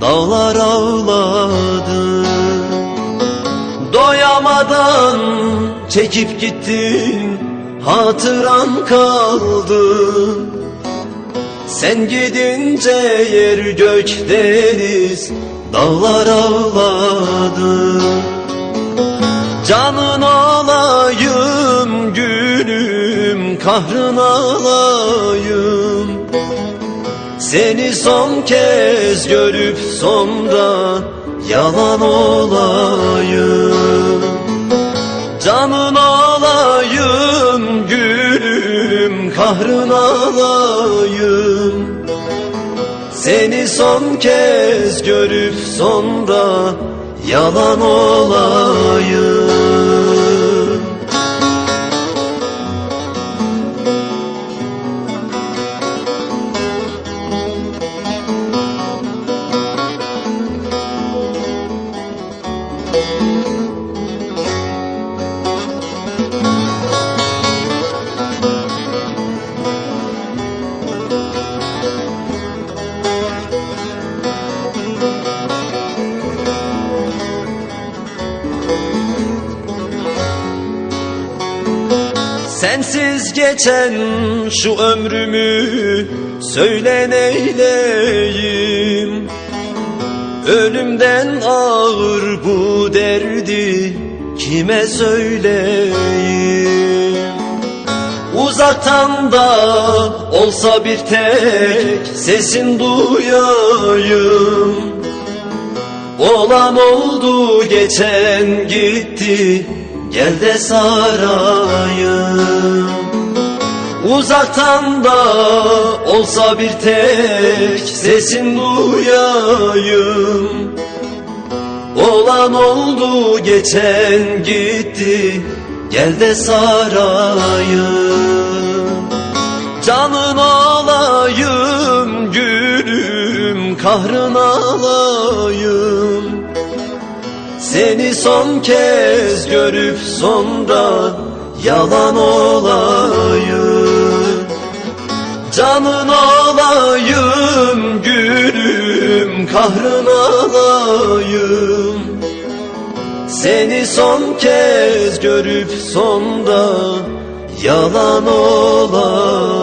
Dağlar ağladı. Doyamadan çekip gittin Hatıran kaldı. Sen gidince yer gök deniz Dağlar ağladı. Canın olayım gülüm Kahrın alayım Seni son kez görüp sonra Yalan olayım. Canın olayım gülüm Kahrın alayım Seni son kez görüp sonra Yalan olayım Sensiz geçen şu ömrümü söyle neyleyim? Ölümden ağır bu derdi kime söyleyeyim Uzaktan da olsa bir tek sesin duyayım. Olan oldu geçen gitti Gel de sarayım Uzaktan da olsa bir tek sesin duyayım Olan oldu geçen gitti Gel de sarayım Canın olayım gülüm Kahrın alayım seni son kez görüp sonra yalan olayım. Canın olayım gülüm kahrın alayım. Seni son kez görüp sonra yalan olayım